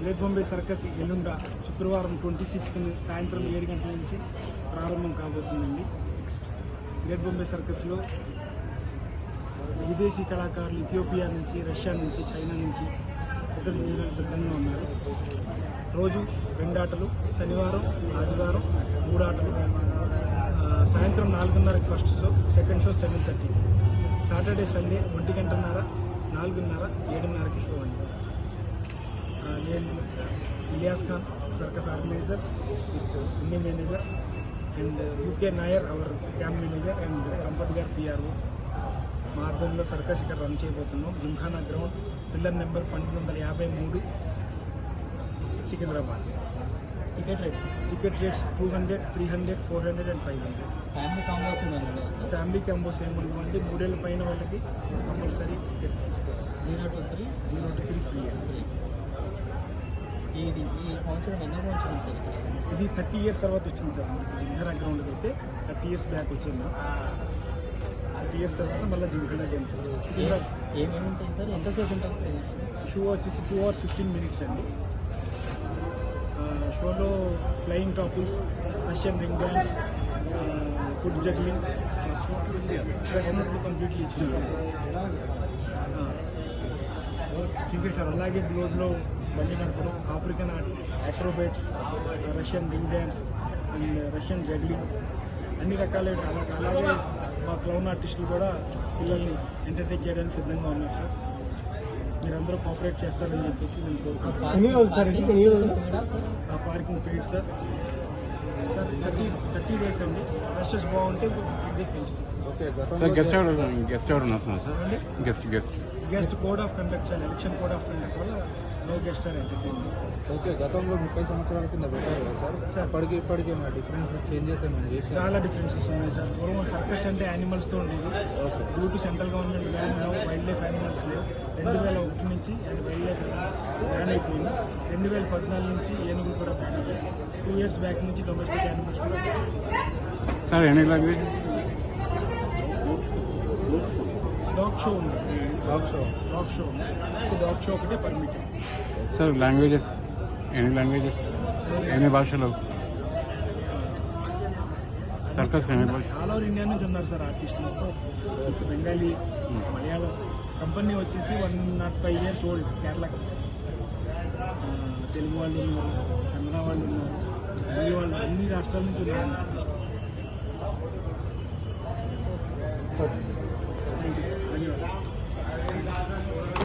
Great Bombay circus ఎల్లుండ శుక్రవారం twenty sixth సాయంత్రం ఏడు గంటల నుంచి ప్రారంభం కాబోతుందండి. గ్రేట్ బాంబే సర్కస్లో విదేశీ కళాకారులు ఇథియోపియా నుంచి రష్యా నుంచి చైనా నుంచి ప్రదర్శించడానికి సిద్ధంగా ఉన్నారు. రోజు రెండు ఆటలు శనివారం ఆదివారం మూడు ఆటలు సాయంత్రం నాలుగున్నరకి first show second show seven thirty. Saturday Sunday ఒంటి గంటన్నర నాలుగున్నర ఏడున్నరకి షో అండి. Ilyas Khan circus organiser with Indian manager and U K Nair our camp manager and Sampath గారు పిఆర్ఓ. మా ఆధ్వర్యంలో సర్కస్ ఇక్కడ రన్ చేయబోతున్నాం. జిమ్ఖానా గ్రౌండ్ పిల్లర్ నెంబర్ పన్నెండు వందల యాభై మూడు Secunderabad. Ticket rates ticket rates two hundred three hundred four hundred and five hundred. Family combos family combos ఏమి ఉండవండి మూడేళ్ళ పైన వాళ్ళకి కంపల్సరీ టికెట్ తీసుకోవాలి. Zero two three? Zero two three free. ఇది ఈ సంవత్సరం ఎన్నో సంవత్సరం సార్ ఇది థర్టీ ఇయర్స్ తర్వాత వచ్చింది సార్ మనకి జింఖానా గ్రౌండ్కి అయితే థర్టీ ఇయర్స్ బ్యాక్ వచ్చింది. థర్టీ ఇయర్స్ తర్వాత మళ్ళీ జింఖానా గేమ్ ఏమేమి ఉంటాయి సార్? ఎంతసేపు ఉంటుంది సార్ షో వచ్చేసి టూ అవర్స్ ఫిఫ్టీన్ మినిట్స్ అండి. షోలో flying topics Russian ring dance food juggling press completely ఇచ్చింది చూపించారు అలాగే గ్లోబ్లో బండి నడపడం African acrobats Russian ring dance and Russian juggling అన్ని రకాల అలాగే మా క్లౌన్ ఆర్టిస్టులు కూడా పిల్లల్ని ఎంటర్టైన్ చేయడానికి సిద్ధంగా ఉన్నారు సార్ మీరందరూ కోఆపరేట్ చేస్తారని చెప్పేసి నేను కోరుకుంటున్నాను. ఆ parking paid sir sir thirty thirty days అండి. రషెస్ బాగుంటే డేస్ పెంచుతాం. గెస్ట్ ఎవరు గెస్ట్ ఎవరు వస్తున్నారు సార్ ఏమండి? Guest guest guest code of conduct sir election code of conduct వల్ల సార్ ఎంటర్టైన్మెంట్ ఓకే గతంలో ముప్పై సంవత్సరాల కింద పెట్టారు కదా సార్? సార్. అప్పటికి ఇప్పటికి ఏమైనా డిఫరెన్స్ చేంజెస్ ఏమైనా చేసి చాలా డిఫరెన్సెస్ ఉన్నాయి సార్. పూర్వం సర్కస్ అంటే యానిమల్స్తో ఉండేది. Okay due to central government ban wild life animals లేవు. రెండు వేల ఒకటి నుంచి అది వైల్డ్ లైఫ్ బ్యాన్ అయిపోయింది. రెండు వేల పద్నాలుగు నుంచి ఏనుగులు కూడా బ్యాన్ అయ్యాయి టూ ఇయర్స్ బ్యాక్ నుంచి డొమెస్టిక్ యానిమల్స్ కూడా sir any languages dog show ఉంది. డాగ్ షో డాగ్ షో ఉంది డాగ్ షో ఒకటే permit sir languages any languages ఎన్ని భాషలు సర్కస్ ఎన్ని భాష ఆల్ ఓవర్ ఇండియా నుంచి ఉన్నారు సార్ ఆర్టిస్టులు మొత్తం బెంగాలీ మలయాళం కంపెనీ వచ్చేసి one nought five years old Kerala company ఆ, తెలుగు వాళ్ళు ఉన్నారు కన్నడ వాళ్ళు ఉన్నారు హిందీ వాళ్ళు అన్ని రాష్ట్రాల నుంచి ఉన్నారు ఆర్టిస్టులు